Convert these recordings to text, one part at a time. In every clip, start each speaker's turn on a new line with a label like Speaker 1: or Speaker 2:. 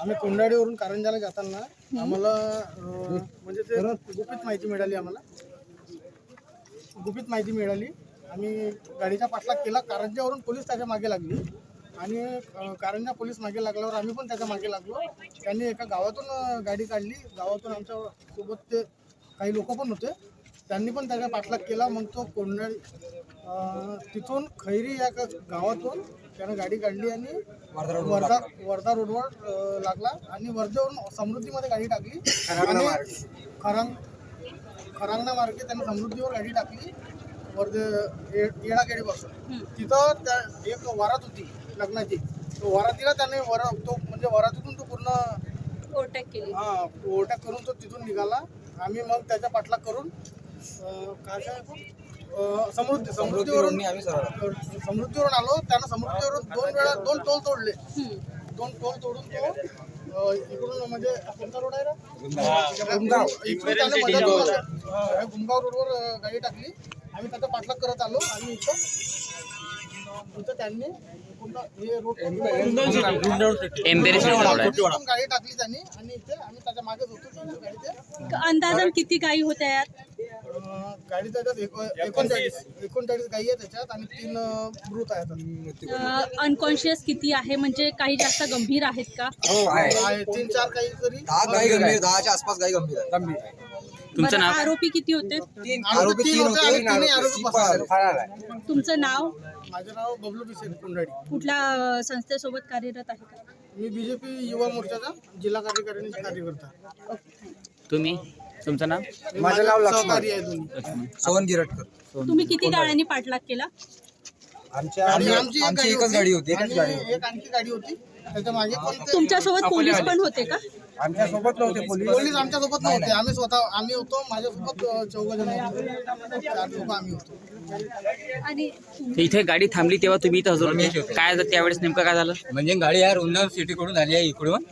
Speaker 1: आम्ही कोंडाडीवरून कारंजाला जाताना आम्हाला अं, म्हणजे ते गुपित माहिती मिळाली आम्हाला. गुपित माहिती मिळाली. आम्ही गाडीचा पाठलाग केला. कारंजावरून पोलीस त्याच्यामागे लागली. आणि अं, कारंजा पोलीस मागे लागल्यावर आम्ही पण त्याच्यामागे लागलो. त्यांनी एका गावातून अं, गाडी काढली. गावातून आमच्यासोबत ते काही लोक पण होते. त्यांनी पण त्याचा पाठलाग केला. मग तो कोंडाळी तिथून खैरी या गावातून त्यानं गाडी काढली आणि वर्धा वर्धा रोडवर लागला आणि वर्धेवरून समृद्धीमध्ये गाडी टाकली आणि खरांग खरांगणा मार्गे त्यानं समृद्धीवर गाडी टाकली वर्धे ये- येळाकेडीपासून तिथं त्या एक वरात होती लग्नाची. तो वरातीला त्याने वर तो म्हणजे वरातीतून तो पूर्ण
Speaker 2: ओव्हरटेक केली.
Speaker 1: हा ओव्हरटेक करून तो तिथून निघाला. आम्ही मग त्याचा पाठलाग करून समृद्धी समृद्धीवरून समृद्धीवरून आलो. त्यानं समृद्धीवरून दोन वेळा दोन टोल तोडले. दोन टोल तोडून तो इकडून म्हणजे कोणता रोड आहे रे गुमगाव इकडून त्याने हा, गुमगाव रोडवर गाडी टाकली. आम्ही त्याचा पाठलाग करत आलो आणि इथं इथं त्यांनी कोणता रोड
Speaker 3: एम्बेरेसिंग रोड आहे.
Speaker 1: इथून गाडी टाकली त्यांनी आणि इथे आम्ही त्याच्या मागेच होतो त्यांच्या गाडीचे.
Speaker 2: अंदाजन किती गायी होत्या यात?
Speaker 1: अं, गाडी त्याच्यात एक- एकोणचाळीस. एकोणचाळीस गाई आहे त्याच्यात आणि तीन अं, मृत आहेत.
Speaker 2: अनकॉन्शियस किती आहे? म्हणजे काही जास्त गंभीर आहेत का?
Speaker 4: हो आहे
Speaker 1: आहे, तीन चार काही तरी.
Speaker 4: दहा गाई गंभीर दहाच्या आसपास गाई गंभीर आहे.
Speaker 3: तुमचं
Speaker 2: बरं,
Speaker 3: नाव?
Speaker 2: आरोपी किती होते?
Speaker 1: आरोपी तीन आणि तिन्ही
Speaker 4: आरोपी
Speaker 1: पकडले.
Speaker 2: तुमचं नाव?
Speaker 1: माझं नाव बबलू बिसेन कुंडाडी
Speaker 2: कुठल्या अ, संस्थेसोबत कार्यरत आहे का?
Speaker 1: मी बीजेपी युवा मोर्चाचा जिल्हा कार्यकारिणीचा कार्यकर्ता.
Speaker 3: तुम्ही? तुमचं नाव?
Speaker 1: मी
Speaker 4: माझं नाव लक्ष्मण.
Speaker 1: सहकारी आहे दोन्ही
Speaker 4: सोहन गिरटकर.
Speaker 2: तुम्ही किती गाड्यांनी पाठलाग केला?
Speaker 4: आमच्या
Speaker 1: आणि
Speaker 4: आमची आमची एकच गाडी होती एकच
Speaker 1: आणि
Speaker 4: गाडी होती.
Speaker 1: एक आणखी गाडी होती. त्याच्यामागे
Speaker 2: तुमच्यासोबत पोलीस पण होते का?
Speaker 4: आमच्यासोबत नव्हते पोलीस
Speaker 1: पोलीस. आमच्यासोबत नव्हते. आम्ही स्वतः आम्ही होतो माझ्यासोबत चौघ जण होते. चार लोक आम्ही होतो.
Speaker 2: आणि
Speaker 3: इथे गाडी थांबली तेव्हा तुम्ही इथं हजर होते. काय झालं? त्यावेळेस नेमकं काय झालं?
Speaker 5: म्हणजे गाडी यार उन्नाव सिटीकडून आली आहे इकडून.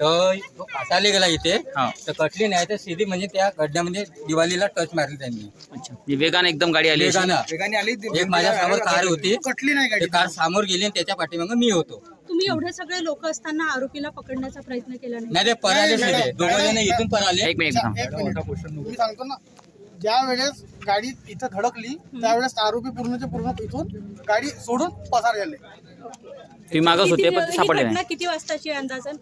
Speaker 5: तर तो गेला इथे.
Speaker 3: हा.
Speaker 5: तर कटली नाही तर सीधी म्हणजे त्या गड्ड्यामध्ये दिवाळीला टच मारली त्यांनी.
Speaker 3: अच्छा. म्हणजे वेगाने एकदम गाडी आली.
Speaker 5: वेगानं.
Speaker 4: वेगाने आली
Speaker 5: एक माझ्यासमोर कार होती.
Speaker 1: कटली नाही
Speaker 5: कार समोर गेली आणि त्याच्या पाठीमागं मी होतो.
Speaker 2: तुम्ही एवढे सगळे लोक असताना आरोपीला पकडण्याचा प्रयत्न केला नाही.
Speaker 5: ते दोघं जण. इथून पराले
Speaker 3: एक मिनिट थांब.
Speaker 1: एक मिनिट. मी सांगतो ना. ज्या वेळेस गाडी इथं धडकली त्यावेळेस आरोपी पूर्णचे पूर्ण इथून गाडी सोडून पसार झाले.
Speaker 3: तुम्ही मागच होते
Speaker 2: किती-
Speaker 3: पण ते
Speaker 2: ही
Speaker 3: सापडले
Speaker 2: घटना
Speaker 3: नाही.
Speaker 2: किती वाजताची आहे अंदाजन?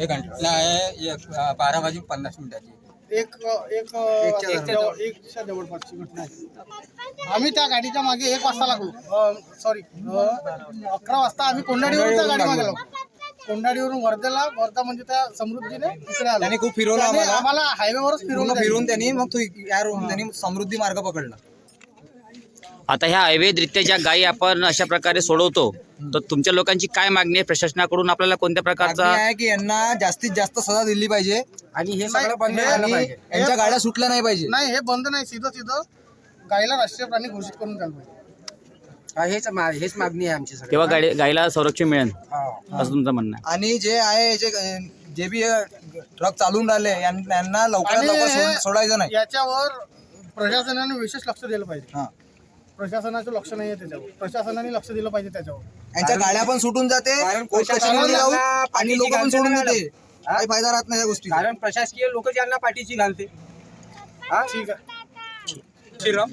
Speaker 5: एक घंटा आहे एक, अं, बारा वाजून पन्नास मिनिटाची.
Speaker 1: एक एक एकच्या जवळपासची घटना आहे. आम्ही त्या गाडीच्या मागे एक वाजता लागलो. सॉरी अकरा वाजता आम्ही कोंडाडीवरून त्या गाडी मागे लागलो. कोंडाडीवरून वर्धेला वर्धा म्हणजे त्या समृद्धीने इकडे आलो.
Speaker 4: त्याने खूप फिरवलं आम्हाला.
Speaker 1: आम्हाला हायवेवरच फिरवलं
Speaker 4: फिरून
Speaker 1: त्यांनी.
Speaker 4: मग तो या रोड त्यांनी समृद्धी मार्ग पकडला.
Speaker 3: आता ह्या अवैधरित्या ज्या गायी आपण अशा प्रकारे सोडवतो तर तुमच्या लोकांची काय मागणी आहे? प्रशासनाकडून आपल्याला कोणत्या प्रकारचा
Speaker 4: आहे की यांना जास्तीत जास्त सजा दिली पाहिजे. आणि हे सगळं बंद झालं पाहिजे. यांच्या गाड्या सुटल्या नाही पाहिजे.
Speaker 1: नाही हे बंद नाही. सीधं सीधं गायला राष्ट्रीय प्राणी घोषित करून द्यायला पाहिजे.
Speaker 4: हेच हेच मागणी आहे आमची
Speaker 3: तेव्हा गाडी गायीला संरक्षण मिळेल. असं तुमचं म्हणणं आहे.
Speaker 4: आणि जे आहे जे जे बी ट्रक चालून राहिले यां- यांना लवकरात
Speaker 1: आणि
Speaker 4: लवकर
Speaker 1: हे-
Speaker 4: सोड- सोडायचं नाही.
Speaker 1: याच्यावर प्रशासनाने विशेष लक्ष दिलं पाहिजे.
Speaker 4: हा.
Speaker 1: प्रशासनाचं लक्ष नाही आहे त्याच्यावर. प्रशासनाने लक्ष दिलं पाहिजे त्याच्यावर.
Speaker 4: यांच्या गाड्या पण सुटून जाते कोर्ट जाऊन आणि लोक पण सोडून देते. काही फायदा राहत नाही या गोष्टी
Speaker 6: कारण प्रशासकीय लोक ज्यांना पाठीशी घालते.
Speaker 1: ठीक आहे.
Speaker 6: श्रीराम?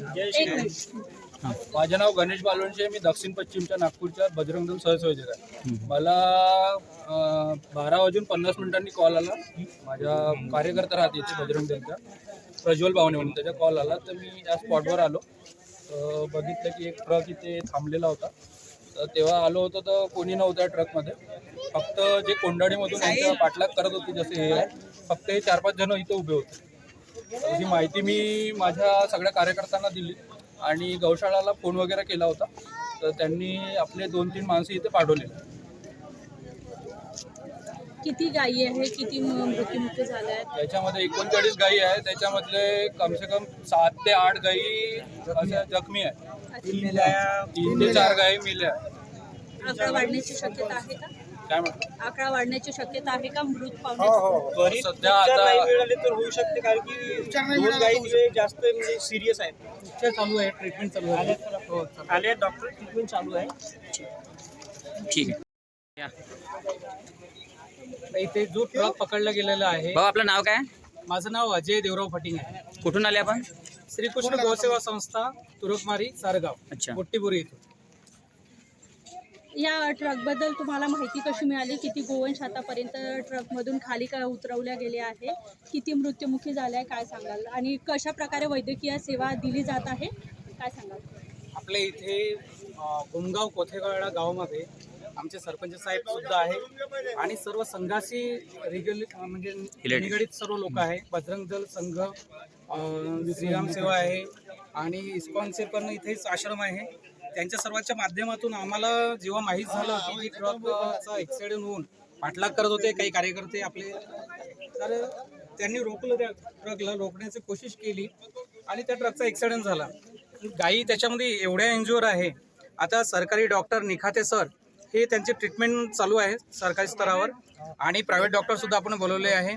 Speaker 6: माझे नाव गणेश बालोणशे मी दक्षिण पश्चिमच्या नागपूरच्या बजरंग दल सहसंयोजक आहे मला अं, बारा वाजून पन्नास मिनिटांनी कॉल आला. माझ्या कार्यकर्ता राहते इथे बजरंग दलच्या प्रज्वल भावने म्हणून त्याचा कॉल आला. तर मी त्या स्पॉटवर आलो. बघितलं की एक ट्रक इथे थांबलेला होता. तर तेव्हा आलो होतो तर कोणी नव्हतं त्या ट्रकमध्ये फक्त जे कोंडाणीमधून यांचा पाठलाग करत होते जसे हे आहे फक्त हे चार पाच जण इथे उभे होते. ही माहिती मी माझ्या सगळ्या कार्यकर्त्यांना दिली आणि गौशाळाला फोन वगैरे केला होता. तर त्यांनी आपले दोन तीन माणसं इथे पाठवले
Speaker 2: किती गायी आहे किती म- मृत्युमुखी झाल्या आहेत?
Speaker 6: त्याच्यामध्ये एकोणचाळीस गायी आहे त्याच्यामधले कमसे कम सात ते आठ गायी अशा जखमी आहे तीन ते चार गायी मेल्या.
Speaker 2: आकडा वाढण्याची शक्यता आहे का?
Speaker 6: काय म्हणतात
Speaker 2: आकडा वाढण्याची शक्यता आहे का मृत पावण्याची
Speaker 6: त्वरित सध्या आता
Speaker 7: मिळाले तर होऊ शकते कारण की
Speaker 1: उपचार
Speaker 7: दोन गायी जे जास्त म्हणजे सिरियस आहेत.
Speaker 6: उपचार चालू आहे ट्रीटमेंट चालू आहे.
Speaker 7: आले डॉक्टर ट्रीटमेंट चालू आहे.
Speaker 3: ठीक आहे.
Speaker 6: इथे जो ट्रक पकडला गेलेला आहे
Speaker 3: भाऊ आपलं नाव काय?
Speaker 6: माझं नाव अजय देवराव फटिंग आहे.
Speaker 3: कुठून आले आपण?
Speaker 6: श्रीकृष्ण गोसेवा संस्था तुरुकमारी सारगाव
Speaker 3: अच्छा.
Speaker 6: मोठीपुरी इथून.
Speaker 2: या ट्रकबद्दल तुम्हाला माहिती कशी मिळाली? किती गोवंश आतापर्यंत ट्रकमधून खाली काय उतरवल्या गेले आहे? किती मृत्युमुखी झाल्या आहे? काय सांगाल? आणि कशा प्रकारे वैद्यकीय सेवा दिली जात आहे? काय सांगाल?
Speaker 6: आपल्या इथे अ, गुमगाव कोथेगाडा गावामध्ये आमचे सरपंच साहेब सुद्धा आहे. आणि सर्व संघाशी रिगल म्हणजे निगडीत सर्व लोक आहे. बजरंग दल संघ श्रीराम सेवा आहे. आणि इस्कॉनचे पण इथेच आश्रम आहे. त्यांच्या सर्वांच्या माध्यमातून आम्हाला जेव्हा माहीत झालं की ट्रकचा ॲक्सिडेंट होऊन पाठलाग करत होते काही कार्यकर्ते आपले तर त्यांनी रोखलं त्या ट्रकला रोखण्याची कोशिश केली आणि त्या ट्रकचा ॲक्सिडेंट झाला. गायी त्याच्यामध्ये एवढ्या एन्ज्युअर आहे. आता सरकारी डॉक्टर निखाते सर हे त्यांची ट्रीटमेंट चालू आहे सरकारी स्तरावर. आणि प्रायव्हेट डॉक्टरसुद्धा आपण बोलवले आहे.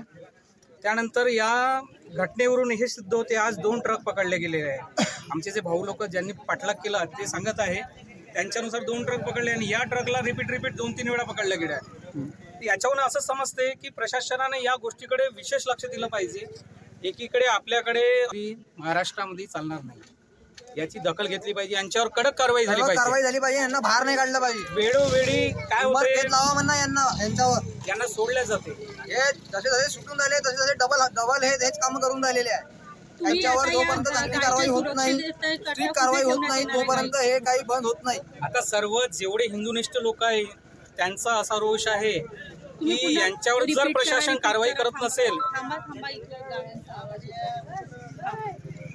Speaker 6: त्यानंतर या घटनेवरून हे सिद्ध होते. आज दोन ट्रक पकडले गेलेले आहे आमचे जे भाऊ लोक ज्यांनी पाठलाग केला ते सांगत आहे त्यांच्यानुसार दोन ट्रक पकडले आणि या ट्रकला रिपीट रिपीट दोन तीन वेळा पकडल्या गेल्या आहे. याच्यावरून असं समजते की प्रशासनाने या गोष्टीकडे विशेष लक्ष दिलं पाहिजे. एकीकडे आपल्याकडे महाराष्ट्रामध्ये चालणार नाही. याची दखल घेतली पाहिजे. यांच्यावर कडक कारवाई झाली पाहिजे.
Speaker 4: कारवाई झाली पाहिजे. यांना बाहेर नाही काढलं पाहिजे.
Speaker 6: वेळोवेळी काय होते?
Speaker 4: लावा म्हणा यांना यांच्यावर.
Speaker 6: यांना सोडल्या जाते.
Speaker 4: हे जसे जसे सुटून झाले तसे तसे डबल डबल हे हेच काम करून झालेले आहे.
Speaker 2: तुम्ही
Speaker 4: त्यांच्यावर
Speaker 2: आता या
Speaker 4: जोपर्यंत चांगली कारवाई होत नाही स्ट्रिक्ट कारवाई होत नाही? तोपर्यंत हे काही बंद होत नाही.
Speaker 6: आता सर्व जेवढे हिंदुनिष्ठ लोक आहे त्यांचा असा रोष आहे
Speaker 2: तुम्ही
Speaker 6: की
Speaker 2: पुन्हा
Speaker 6: यांच्यावर जर
Speaker 2: repeat करा,
Speaker 6: प्रशासन
Speaker 2: repeat
Speaker 6: कारवाई
Speaker 2: करा.
Speaker 6: करत नसेल.
Speaker 2: थांबा थांबा इकडे गाड्यांचा आवाज येतोय.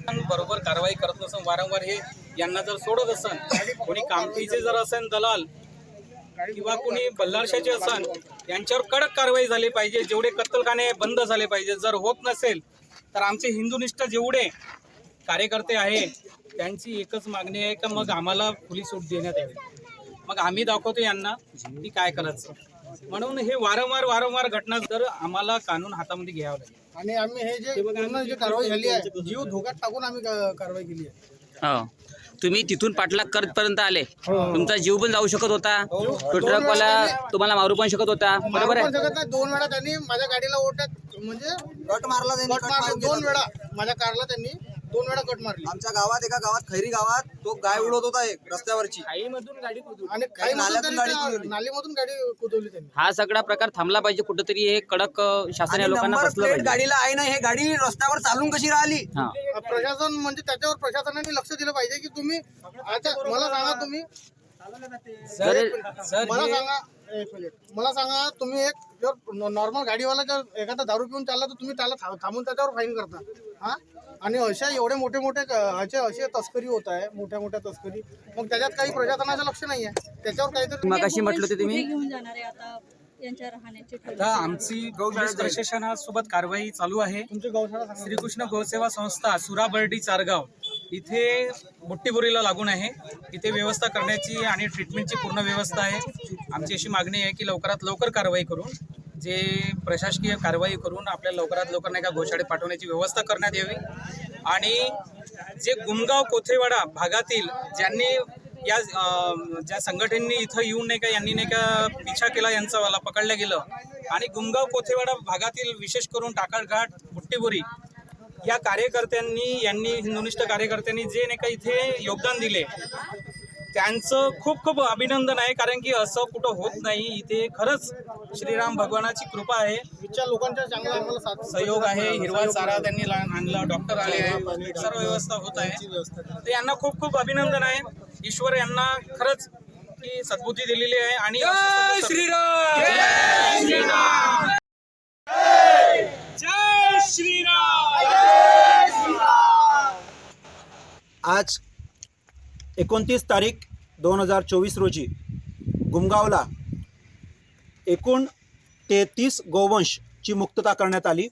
Speaker 6: बरोबर कारवाई करत नसन वारंवार हे यांना जर सोडत असन कोणी कामठीचे जर असेल दलाल किंवा कोणी बल्लारशाचे असन यांच्यावर कडक कारवाई झाली पाहिजे जेवढे कत्तलखाने बंद झाले पाहिजे. जर होत नसेल तर आमचे हिंदुनिष्ठ जेवढे कार्यकर्ते आहे त्यांची एकच मागणी आहे का मग आम्हाला खुली सूट देण्यात यावी? मग आम्ही दाखवतो यांना की काय करायचं. म्हणून हे वारंवार वारंवार घटना जर आम्हाला कानून हातामध्ये घ्यावं लागेल
Speaker 1: आणि आम्ही हे जे पूर्ण जी कारवाई झाली आहे जीव धोक्यात टाकून आम्ही का- कारवाई केली आहे.
Speaker 3: हो. तुम्ही तिथून पाठलाग करतपर्यंत आले. तुमचा जीव पण जाऊ शकत होता. तो ट्रकवाला तुम्हाला मारू पण शकत होता. बरोबर
Speaker 1: मारू पण
Speaker 3: आहे?
Speaker 1: शकत नाही. दोन वेळा त्यांनी माझ्या गाडीला ओढण्यात म्हणजे
Speaker 4: कट मारला त्यांनी
Speaker 1: कट
Speaker 4: कट
Speaker 1: मारले.
Speaker 4: मारून
Speaker 1: दोन. वेळा माझ्या कारला त्यांनी दोन वेळा कट मारली.
Speaker 4: आमच्या गावात एका गावात खैरी गावात तो गाय उडवत होता एक रस्त्यावरची.
Speaker 1: आणि काही
Speaker 4: नाल्यातून गाडी कुदवली.
Speaker 1: नालीमधून गाडी कुदवली त्यांनी.
Speaker 3: हा सगळा प्रकार थांबला पाहिजे कुठेतरी हे कडक अ, शासन या
Speaker 4: आणि
Speaker 3: लोकांना
Speaker 4: नंबर
Speaker 3: बसलं
Speaker 4: प्लेट
Speaker 3: पाहिजे.
Speaker 4: गाडीला आहे ना हे गाडी रस्त्यावर चालून कशी राहिली?
Speaker 3: हा.
Speaker 1: प्रशासन म्हणजे त्याच्यावर प्रशासनाने लक्ष दिलं पाहिजे की तुम्ही आता मला सांगा तुम्ही.
Speaker 6: सर सर
Speaker 1: मला सांगा एक मिनिट मला सांगा तुम्ही एक जर नॉर्मल गाडीवाला जर एखादा दारू पिऊन चालला तर तुम्ही त्याला थांब- थांबून त्याच्यावर फाईन करता. हा? आणि अशा एवढे मोठे मोठे ह्याचे असे तस्करी होत आहे मोठ्या मोठ्या तस्करी. मग त्याच्यात काही प्रशासनाचं लक्ष नाही आहे त्याच्यावर काहीतरी
Speaker 3: मग कशी म्हटलं होते तुम्ही?
Speaker 2: कुठे घेऊन जाणार आहे आता यांच्या राहण्याची ठरवून?
Speaker 6: आता आमची पोलीस प्रशासनासोबत कारवाई चालू आहे.
Speaker 1: तुमची गौशाळा सांगा.
Speaker 6: श्रीकृष्ण गौसेवा संस्था सुराबर्डी चारगाव इथे बुट्टीबोरीला लागून आहे. इथे व्यवस्था करण्याची आणि ट्रीटमेंटची पूर्ण व्यवस्था आहे. आमची अशी मागणी आहे की लवकरात लवकर कारवाई करून जे प्रशासकीय कारवाई करून आपल्या लवकरात लवकर नाही का गोशाळेत पाठवण्याची व्यवस्था करण्यात यावी. आणि जे गुमगाव कोथेवाडा भागातील ज्यांनी या ज्या संघटनेनी इथं येऊन नाही का यांनी नाही का पिछा केला यांचा वाला पकडलं गेलं. आणि गुमगाव कोथेवाडा भागातील विशेष करून टाकळघाट बुट्टीबोरी या कार्यकर्त्यांनी यांनी हिंदुनिष्ठ कार्यकर्त्यांनी जे नाही का इथे योगदान दिले त्यांचं खूप खूप अभिनंदन आहे कारण की असं कुठं होत नाही. इथे खरंच श्रीराम भगवानाची कृपा आहे.
Speaker 1: इथच्या लोकांच्या चांगला आम्हाला साथ
Speaker 6: सहयोग आहे. हिरवा चारा त्यांनी आणला डॉक्टर आले आहे. सर्व व्यवस्था होत आहे. तर यांना खूप खूप अभिनंदन आहे. ईश्वर यांना खरंच की सद्बुद्धी दिलेली आहे आणि अशी श्रीराम!
Speaker 8: आज एकोणतीस तारीख दोन हजार चोवीस रोजी गुमगावला एकूण तेहतीस गोवंशची मुक्तता करण्यात आली.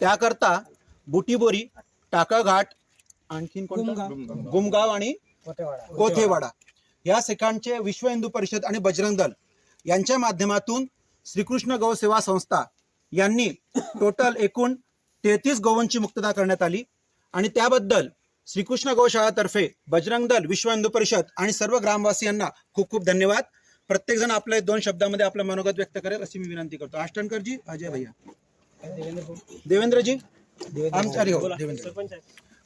Speaker 8: त्याकरता बुटीबोरी टाकाघाट आणखीन? गुमगाव आणि कोथेवाडा. या ठिकाणचे विश्व हिंदू परिषद आणि बजरंग दल यांच्या माध्यमातून श्रीकृष्ण गौ सेवा संस्था यांनी टोटल एकूण तेहतीस गोवंची मुक्तता करण्यात आली. आणि त्याबद्दल श्रीकृष्ण गौशाळातर्फे बजरंग दल विश्व हिंदू परिषद आणि सर्व ग्रामवासियांना खूप खूप धन्यवाद. प्रत्येकजण आपल्या दोन शब्दामध्ये आपलं मनोगत व्यक्त करेल अशी मी विनंती करतो. आष्टणकरजी अजय भैया. देवेंद्रजी आमचे अरे हो देवेंद्र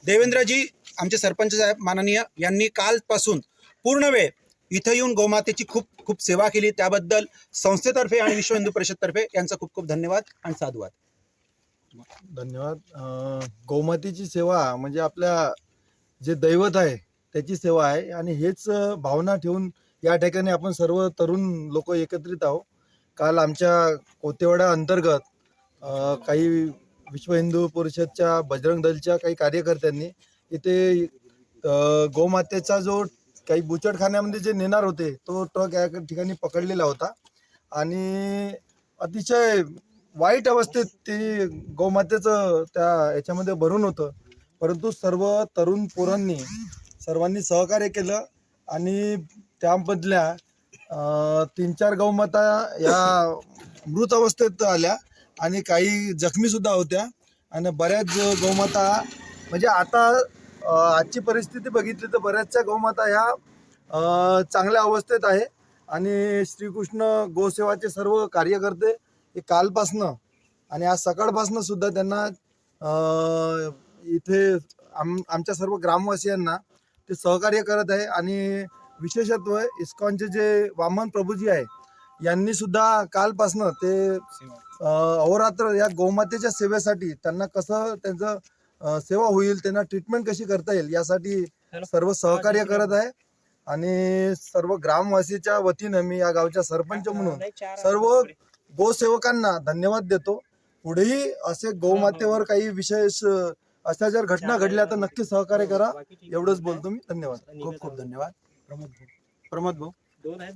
Speaker 8: देवेंद्रजी. आमचे सरपंच साहेब माननीय यांनी कालपासून पूर्ण वेळ इथं येऊन गोमातेची खूप खूप सेवा केली. त्याबद्दल संस्थेतर्फे आणि विश्व हिंदू परिषदतर्फे यांचा खूप खूप धन्यवाद आणि साधुवाद.
Speaker 9: धन्यवाद. गोमातेची सेवा म्हणजे आपल्या जे दैवत आहे त्याची सेवा आहे. आणि हेच भावना ठेवून या ठिकाणी आपण सर्व तरुण लोक एकत्रित आहोत. काल आमच्या कोतेवाडा अंतर्गत काही विश्व हिंदू परिषदच्या बजरंग दलच्या काही कार्यकर्त्यांनी इथे गोमातेचा जो काही बुचडखान्यामध्ये जे नेणार होते तो ट्रक या ठिकाणी पकडलेला होता. आणि अतिशय वाईट अवस्थेत ते गोमातेचं त्या याच्यामध्ये भरून होतं. परंतु सर्व तरुण पोरांनी सर्वांनी सहकार्य केलं आणि त्यामधल्या तीन चार गौमाता या मृत अवस्थेत आल्या आणि काही जखमी सुद्धा होत्या आणि बऱ्याच गौमाता म्हणजे आता आजची परिस्थिती बघितली तर बऱ्याचशा गौमाता ह्या चांगल्या अवस्थेत आहे आणि श्रीकृष्ण गोसेवाचे सर्व कार्यकर्ते हे कालपासनं आणि आज सकाळपासनं सुद्धा त्यांना इथे आम आमच्या सर्व ग्रामवासियांना ते सहकार्य करत आहे आणि विशेषत्व इस्कॉनचे जे वामन प्रभूजी आहे यांनी सुद्धा कालपासनं ते अहोरात्र या गोमातेच्या सेवेसाठी त्यांना कसं त्यांचं सेवा होईल त्यांना ट्रीटमेंट कशी करता येईल यासाठी सर्व सहकार्य करत आहे. आणि सर्व ग्रामवासीच्या वतीनं मी या गावच्या सरपंच म्हणून सर्व गोसेवकांना धन्यवाद देतो. पुढेही असे गोमातेवर काही विशेष अशा जर घटना घडल्या तर नक्की सहकार्य करा. एवढंच बोलतो मी. धन्यवाद.
Speaker 8: खूप खूप धन्यवाद. प्रमोद भाऊ.
Speaker 7: दोन आहेत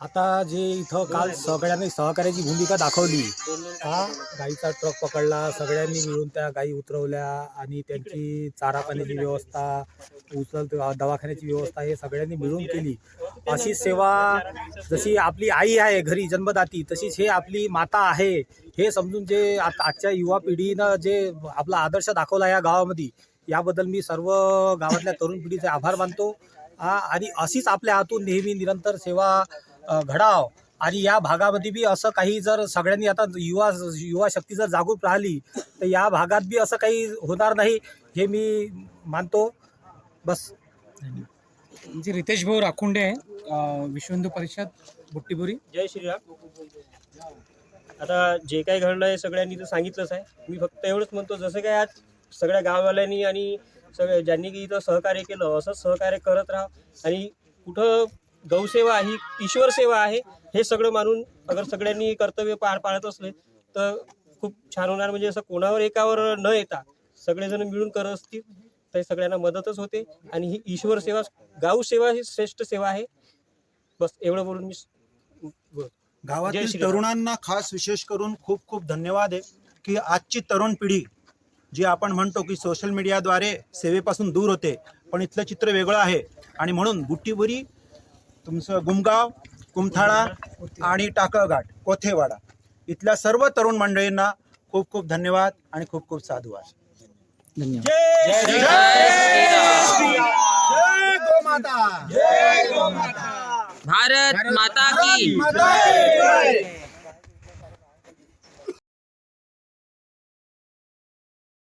Speaker 10: आता जे इथं काल सगळ्यांनी सहकार्याची भूमिका दाखवली हा गाईचा ट्रक पकडला सगळ्यांनी मिळून त्या गाई उतरवल्या आणि त्यांची चारा पाण्याची व्यवस्था उचल दवाखान्याची व्यवस्था हे सगळ्यांनी मिळून केली. अशी सेवा जशी आपली आई आहे घरी जन्मदाती तशीच हे आपली माता आहे. हे समजून जे आजच्या युवा पिढीनं जे आपला आदर्श दाखवला या गावामध्ये याबद्दल मी सर्व गावातल्या तरुण पिढीचे आभार मानतो. हा, आणि अशीच आपल्या हातून नेहमी निरंतर सेवा घडाव. आणि या भागामध्ये बी असं काही जर सगळ्यांनी आता युवा युवा शक्ती जर जागरूक राहिली तर या भागात बी असं काही होणार नाही हे मी मानतो. बस.
Speaker 11: म्हणजे रितेश भाऊ राखुंडे आहे विश्व हिंदू परिषद बुट्टीपुरी
Speaker 7: जय श्रीराम आता जे काही घडलं आहे सगळ्यांनी तर सांगितलंच आहे. मी फक्त एवढंच म्हणतो जसं काय आज सगळ्या गाववाल्यांनी आणि सगळ्या ज्यांनी की इथं सहकार्य केलं असंच सहकार्य करत राहा. आणि कुठं गौसेवा ही ईश्वर सेवा आहे हे सगळं मानून अगर सगळ्यांनी कर्तव्य पार पाडत असले तर खूप छान होणार. म्हणजे असं कोणावर एकावर न येता सगळेजण मिळून करत असतील तर सगळ्यांना मदतच होते. आणि ही ईश्वर सेवा गाव सेवा ही श्रेष्ठ सेवा आहे. बस एवढं बोलून मी
Speaker 8: गावातील. तरुणांना खास विशेष करून खूप खूप धन्यवाद आहे की आजची तरुण पिढी जी आपण म्हणतो की सोशल मीडियाद्वारे सेवेपासून दूर होते पण इथलं चित्र वेगळं आहे. आणि म्हणून बुट्टीबुरी तुमचं गुमगाव कुमथाळा आणि टाकळघाट कोथेवाडा. इथल्या सर्व तरुण मंडळींना खूप खूप धन्यवाद आणि खूप खूप साधुवाद
Speaker 11: धन्यवाद.
Speaker 3: भारत माता की
Speaker 8: जय.